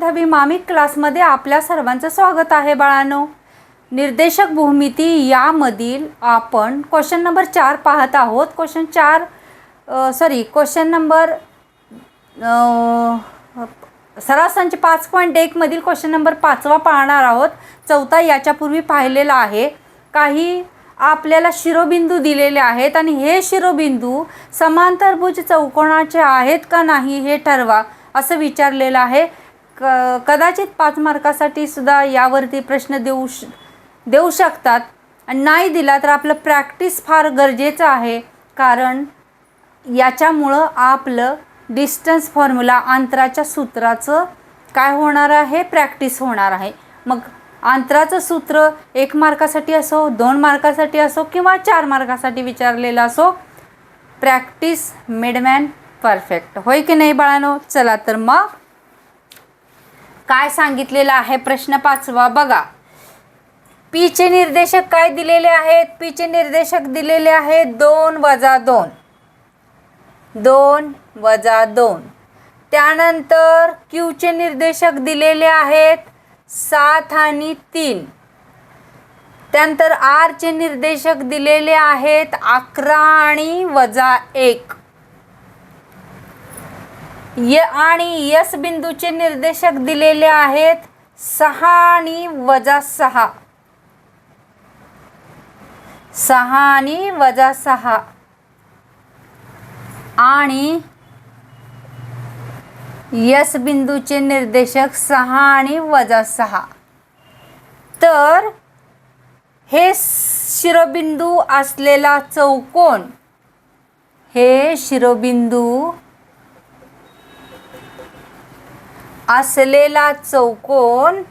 दहावी मामिक क्लासमध्ये आपल्या सर्वांचं स्वागत आहे बाळांनो. निर्देशक भूमिती यामधील आपण क्वेश्चन नंबर चार पाहत आहोत. क्वेश्चन चार सॉरी क्वेश्चन नंबर सरासंच पाच पॉईंट एकमधील क्वेश्चन नंबर पाचवा पाहणार आहोत. चौथा याच्यापूर्वी पाहिलेला आहे. काही आपल्याला शिरोबिंदू दिलेले आहेत आणि हे शिरोबिंदू समांतरभुज चौकोनाचे आहेत का नाही हे ठरवा असं विचारलेलं आहे. क कदाचित पाच मार्कासाठी सुद्धा यावरती प्रश्न देऊ श देऊ शकतात. आणि नाही दिला तर आपलं प्रॅक्टिस फार गरजेचं आहे. कारण याच्यामुळं आपलं डिस्टन्स फॉर्म्युला अंतराच्या सूत्राचं काय होणार आहे? प्रॅक्टिस होणार आहे. मग अंतराचं सूत्र एक मार्कासाठी असो दोन मार्कासाठी असो किंवा चार मार्कासाठी विचारलेलं असो प्रॅक्टिस मिडमॅन परफेक्ट. होय की नाही बाळानो? चला तर मग काय सांगितलेलं आहे? प्रश्न पाचवा बघा. पीचे निर्देशक काय दिलेले आहेत? पीचे निर्देशक दिलेले आहेत दोन वजा दोन. दोन वजा दोन. त्यानंतर क्यूचे निर्देशक दिलेले आहेत सात आणि तीन. त्यानंतर आरचे निर्देशक दिलेले आहेत अकरा आणि वजा एक. य आणि यस बिंदूचे निर्देशक दिलेले आहेत सहा आणि वजा सहा. सहा आणि वजा सहा. आणि यस बिंदूचे निर्देशक सहा आणि वजा सहा. तर हे शिरोबिंदू असलेला चौकोन हे शिरोबिंदू असलेला चौकोन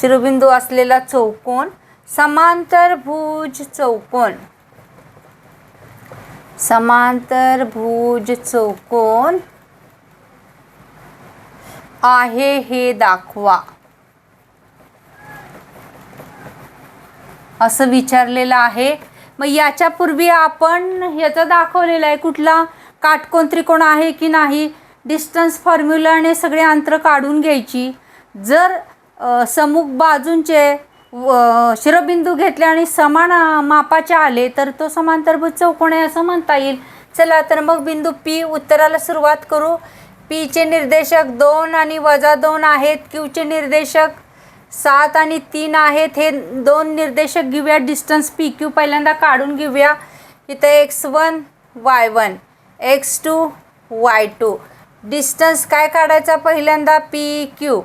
शिरोबिंदू असलेला चौकोन समांतरभुज चौकोन. समांतरभुज चौकोन आहे हे दाखवा. असं विचारलेलं आहे मग याच्यापूर्वी आपण ह्याचं दाखवलेलं आहे कुठला काटकोण त्रिकोण आहे की नाही डिस्टन्स फॉर्म्युलाने सगळे अंतर काढून घ्यायची. जर समुख बाजूंचे व- शिरोबिंदू घेतले आणि समान मापाचे आले तर तो समांतरभुज चौकोन आहे असं म्हणता येईल. चला तर मग बिंदू पी उत्तराला सुरुवात करू. पीचे निर्देशक दोन आणि वजा दोन आहेत. क्यूचे निर्देशक सात आणि तीन आहेत. हे दोन निर्देशक घेऊया. डिस्टन्स पी क्यू पहिल्यांदा काढून घेऊया. इथं x one y one x two y two distance काय काढायचा पहिल्यांदा? P q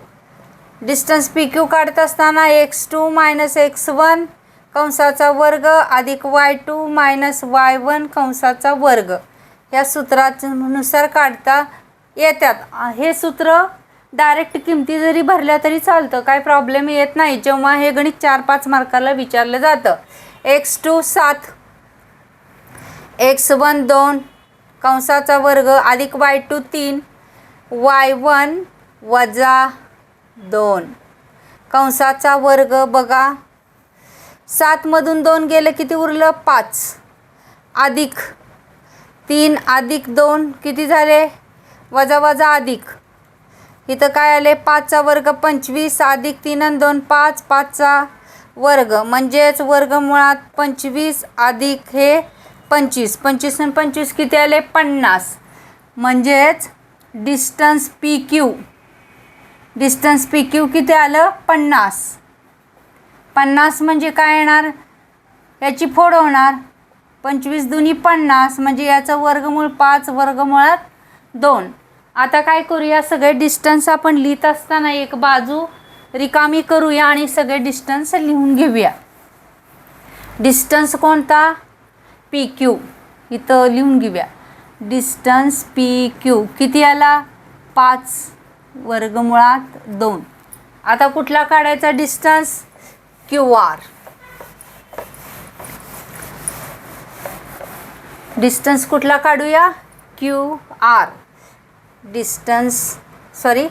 distance p q काढत असताना x two minus x one कंसाचा वर्ग अधिक y two minus y one कंसाचा वर्ग. या सूत्रानुसार काढता येतात. हे सूत्र डायरेक्ट किमती जरी भरल्या तरी चालतं. काय प्रॉब्लेम येत नाही. जेव्हा हे गणित चार पाच मार्काला विचारलं जातं. एक्स टू सात एक्स वन दोन कंसाचा वर्ग अधिक वाय टू तीन वाय वन वजा दोन. कंसाचा वर्ग बघा. सातमधून दोन गेलं किती उरलं? पाच. अधिक तीन अधिक दोन किती झाले? वजा वजा अधिक. इथं काय आले पाचचा वर्ग पंचवीस अधिक तीन आणि दोन पाच. पाचचा वर्ग म्हणजेच वर्गमुळात पंचवीस अधिक हे पंचवीस. पंचवीस आणि पंचवीस किती आले पन्नास. म्हणजेच distance p q distance p q किती आलं? पन्नास. पन्नास म्हणजे काय येणार? याची फोड होणार. पंचवीस दुनी पन्नास म्हणजे याचं वर्गमूळ पाच वर्गमुळात दोन. आता काय करूया सगळे डिस्टन्स आपण लिहित असताना एक बाजू रिकामी करूया आणि सगळे डिस्टन्स लिहून घेऊया. डिस्टन्स कोणता? पी क्यू इथं लिहून घेऊया. डिस्टन्स पी क्यू किती आला? पाच. वर्गमुळात दोन. आता कुठला काढायचा डिस्टन्स क्यू आर डिस्टन्स कुठला काढूया? क्यू आर डिस्टन्स सॉरी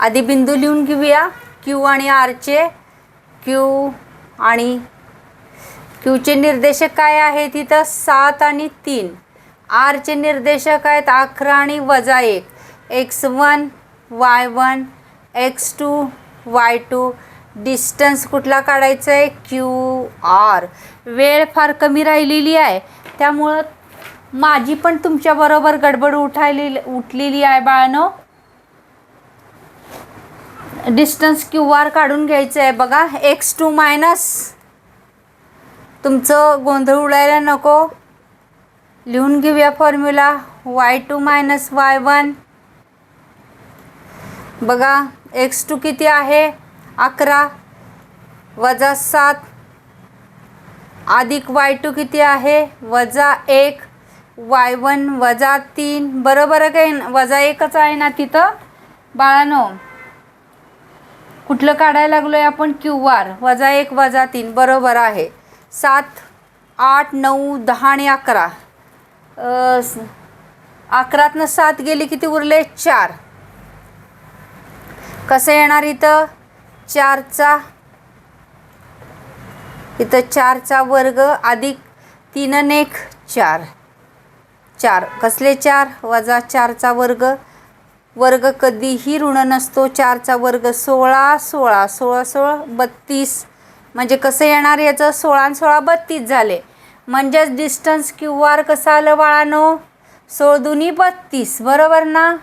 आधी बिंदू लिहून घेऊया. क्यू आणि आरचे क्यू आणि क्यूचे निर्देशक काय आहेत इथं? सात आणि तीन. आरचे निर्देशक आहेत अकरा आणि वजा एक. X one y one x two y two distance कुठला काढायचा आहे क्यू आर वेळ फार कमी राहिलेली आहे. त्यामुळं माझी पण तुमच्याबरोबर गडबड उठायली उठलेली आहे बाळानो. डिस्टन्स क्यू आर काढून घ्यायचं आहे बघा. एक्स टू मायनस तुमचं गोंधळ उडायला नको. लिहून घेऊया formula y two minus y one बघा एक्स टू किती आहे? अकरा. वजा सात. अधिक वाय टू किती आहे? वजा एक. वाय वन वजा तीन बरोबर आहे काय वजा एकच आहे ना तिथं? बाळानो कुठलं काढायला लागलो आहे आपण? क्यू आर वजा एक वजा तीन बरोबर आहे. सात आठ नऊ दहा आणि अकरा. अकरातनं सात गेली किती उरले? चार. कसं येणार इथं? चारचा इथं चारचा वर्ग अधिक तीन एक चार. चार. कसले चार? वजा चारचा वर्ग. वर्ग कधीही ऋण नसतो. चारचा वर्ग सोळा सोळा सोळा सोळा बत्तीस. म्हणजे कसं येणार याचं? सोळा सोळा बत्तीस झाले. म्हणजेच डिस्टन्स क्यू आर कसं आलं बाळानो? सोळ दुनी बत्तीस. बरोबर ना?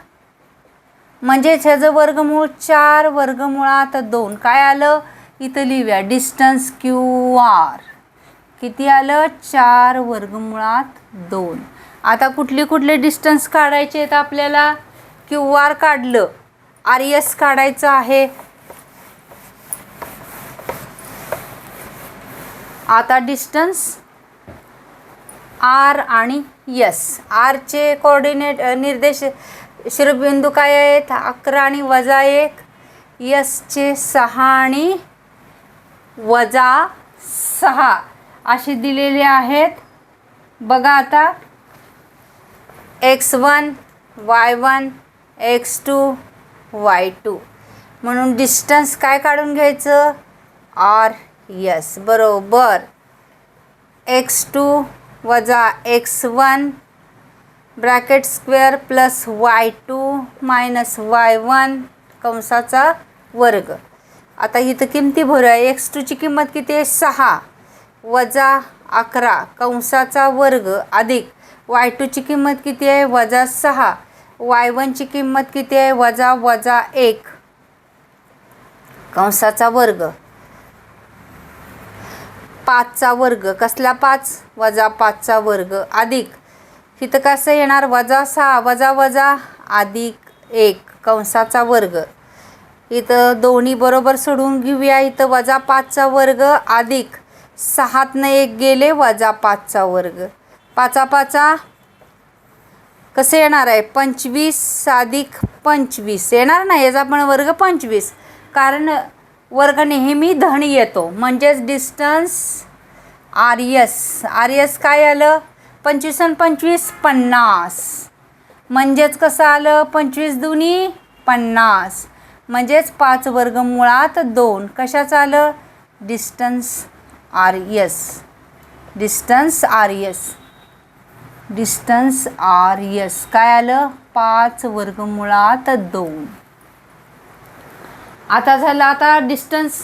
म्हणजेच ह्याचं वर्गमूळ चार वर्गमुळात दोन. काय आलं? इथं लिहूया. Distance q r. किती आलं? चार वर्गमुळात दोन. आता कुठले कुठले डिस्टन्स काढायचे आहेत आपल्याला? क्यू आर काढलं. आर एस काढायचं आहे. आता डिस्टन्स आर आणि यस आरचे कोऑर्डिनेट निर्देश शिरोबिंदू काय आहेत? अकरा आणि वजा एक. यसचे सहा आणि वजा सहा असे दिलेले आहेत. बघा आता. X one y one x two y two म्हणून डिस्टन्स काय काढून घ्यायचं? आर यस बरोबर. एक्स टू वजा x one bracket square plus y two minus y one कंसाचा वर्ग. आता इथं किमती भरूया. एक्स टूची किंमत किती आहे? सहा. वजा अकरा कंसाचा वर्ग अधिक. वाय टूची किंमत किती आहे? वजा सहा. वाय वनची किंमत किती आहे? वजा वजा एक. कंसाचा वर्ग. पाचचा वर्ग. कसला पाच? वजा पाचचा वर्ग. अधिक. इथं कसं येणार? वजा सहा. वजा वजा अधिक एक. कंसाचा वर्ग. इथं दोन्ही बरोबर सोडून घेऊया. इथं वजा पाचचा वर्ग. अधिक. सहातनं एक गेले वजा पाचचा वर्ग. पाचा पाचा. कसं येणार आहे? पंचवीस अधिक पंचवीस. येणार ना याचा पण वर्ग पंचवीस. कारण वर्ग नेहमी धन येतो. म्हणजेच distance r s r s काय आलं? पंचवीस आणि पंचवीस पन्नास. म्हणजेच कसं आलं? पंचवीस दुनी पन्नास. म्हणजेच पाच वर्ग मुळात दोन. कशाचं आलं? Distance r s distance r s distance r s. काय आलं? पाच वर्गमुळात दोन. आता झालं आता डिस्टन्स.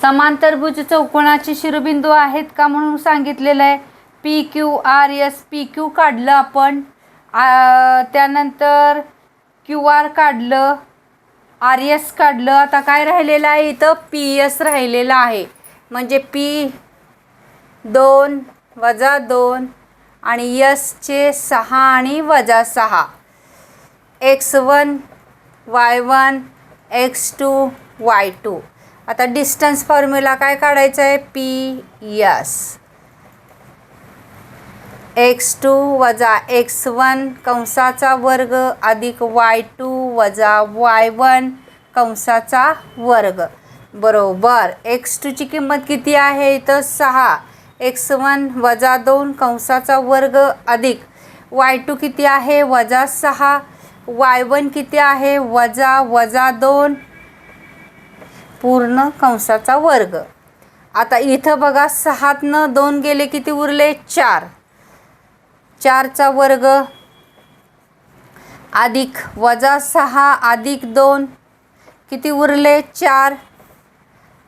समांतरभुज चौकोनाचे शिरोबिंदू आहेत का म्हणून सांगितलेलं आहे? P q r s p q काढलं आपण. त्यानंतर क्यू आर काढलं. आर एस काढलं आता काय राहिलेलं आहे इथं? पी एस राहिलेलं आहे. म्हणजे पी दोन वजा दोन आणि यसचे सहा आणि वजा सहा. X one y one x two y two आता डिस्टन्स फॉर्म्युला काय काढायचं आहे? पी यस एक्स टू वजा एक्स वन कंसाचा वर्ग अधिक वाय टू वजा वाय वन कंसाचा वर्ग. बरोबर. एक्स टूची किंमत किती आहे? इथं सहा. एक्स वन वजा दोन कंसाचा वर्ग अधिक वाय टू किती आहे? वजा सहा. वाय वन किती आहे? वजा वजा दोन पूर्ण कंसाचा वर्ग. आता इथं बघा सहातनं दोन गेले किती उरले? चार. चारचा वर्ग. अधिक वजा सहा अधिक दोन. किती उरले? चार.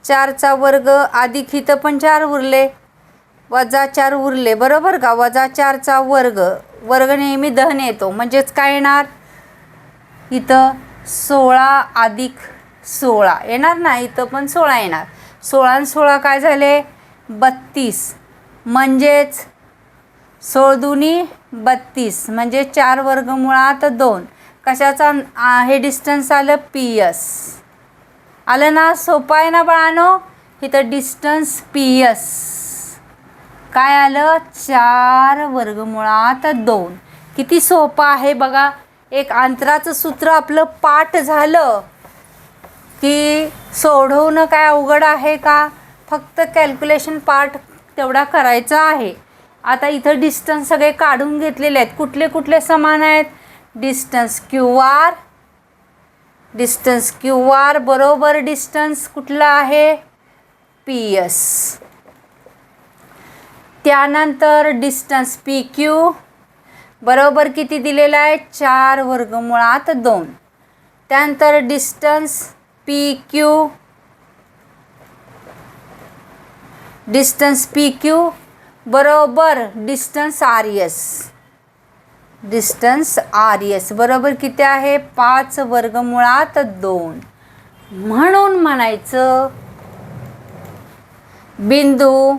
चारचा वर्ग अधिक इथं पण चार उरले. वजा चार उरले बरोबर का? वजा चारचा वर्ग. वर्ग नेहमी दहन येतो म्हणजेच काय येणार? इथं सोळा अधिक सोळा. येणार ना? इथं पण सोळा येणार. सोळा आणि सोळा काय झाले? बत्तीस. म्हणजेच सोळदुनी बत्तीस म्हणजे चार वर्गमुळात दोन. कशाचा हे डिस्टन्स आलं? पी एस आलं ना सोपं आहे ना बाळानो? इथं डिस्टन्स पी एस काय आलं? चार वर्गमुळात दोन. किती सोपं आहे बघा. एक अंतराचं सूत्र आपलं पाठ झालं. की सोडवणं काय अवघड आहे का? फक्त कॅल्क्युलेशन पार्ट तेवढा करायचा आहे. आता इथं डिस्टन्स सगळे काढून घेतलेले आहेत. कुठले कुठले समान आहेत? Distance q r distance q r बरोबर डिस्टन्स कुठला आहे? पी एस त्यानंतर डिस्टन्स पी क्यू बरोबर किती दिलेला आहे? चार वर्गमुळात दोन. त्यानंतर distance p q distance p q बरोबर. Distance r s distance r s बरोबर किती आहे? पाच वर्गमुळात दोन. म्हणून म्हणायचं बिंदू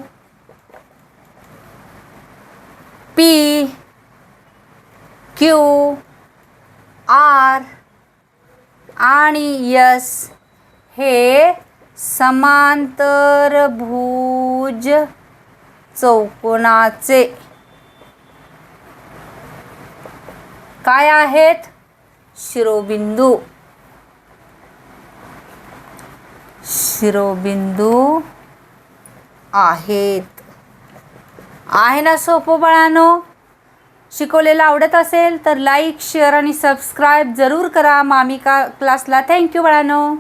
पी क्यू आर आणि यस हे समांतरभुज चौकोनाचे. काय आहेत? शिरोबिंदू. शिरोबिंदू आहेत. आहे ना सोपं बाळानो? शिकवलेलं आवडत असेल तर लाईक शेअर आणि सबस्क्राईब जरूर करा. मामिका क्लासला थँक्यू बाळानो.